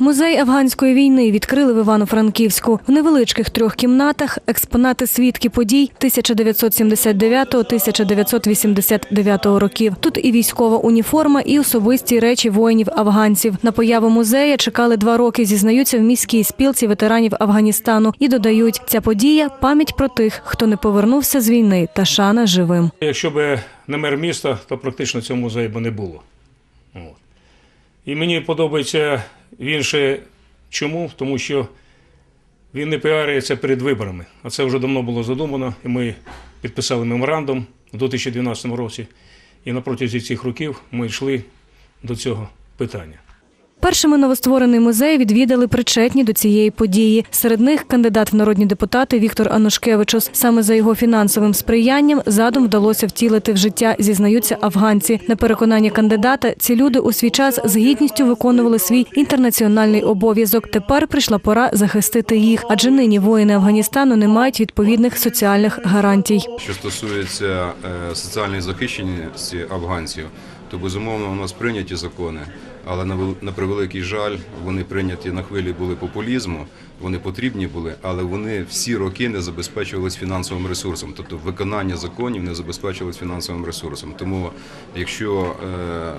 Музей афганської війни відкрили в Івано-Франківську. В невеличких трьох кімнатах експонати свідки подій 1979-1989 років. Тут і військова уніформа, і особисті речі воїнів-афганців. На появу музея чекали два роки, зізнаються в міській спілці ветеранів Афганістану. І додають, ця подія – пам'ять про тих, хто не повернувся з війни та шана живим. Якщо б не мер міста, то практично цього музею б не було. От. І мені подобається він ще чому? Тому що він не піарюється перед виборами. А це вже давно було задумано, і ми підписали меморандум у 2012 році. І на протязі цих років ми йшли до цього питання. Першими новостворений музей відвідали причетні до цієї події. Серед них кандидат в народні депутати Віктор Анушкевичус. Саме за його фінансовим сприянням задум вдалося втілити в життя, зізнаються афганці. На переконання кандидата, ці люди у свій час з гідністю виконували свій інтернаціональний обов'язок. Тепер прийшла пора захистити їх, адже нині воїни Афганістану не мають відповідних соціальних гарантій. Що стосується е, соціальної захищеності афганців, то безумовно у нас прийняті закони, але на вел- на превеликий жаль, вони прийняті на хвилі були популізму. Вони потрібні були, але вони всі роки не забезпечувались фінансовим ресурсом, тобто виконання законів не забезпечувалось фінансовим ресурсом. Тому, якщо е,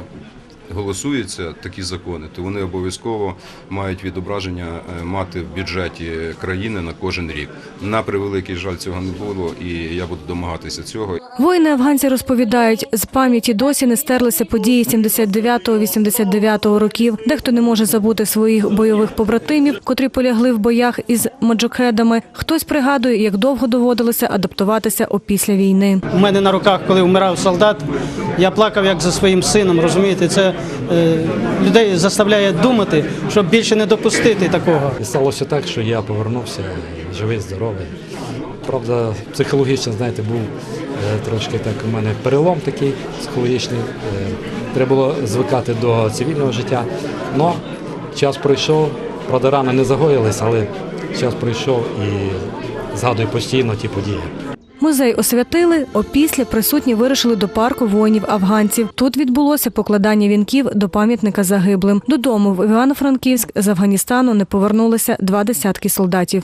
голосуються такі закони, то вони обов'язково мають відображення е, мати в бюджеті країни на кожен рік. На превеликий жаль, цього не було, і я буду домагатися цього. Воїни афганці розповідають, з пам'яті досі не стерлися події 79-89 років. Дехто не може забути своїх бойових побратимів, котрі полягли в боях із маджокедами. Хтось пригадує, як довго доводилося адаптуватися опісля війни. У мене на руках, коли вмирав солдат, я плакав як за своїм сином. Розумієте, це людей заставляє думати, щоб більше не допустити такого. І сталося так, що я повернувся живий, здоровий. Правда, психологічно, знаєте, був е, трошки так у мене перелом такий психологічний. Е, Треба було звикати до цивільного життя. Но час пройшов, правда, рани не загоїлись, але час пройшов і згадую постійно ті події. Музей освятили, опісля присутні вирушили до парку воїнів афганців. Тут відбулося покладання вінків до пам'ятника загиблим. Додому в Івано-Франківськ з Афганістану не повернулися два десятки солдатів.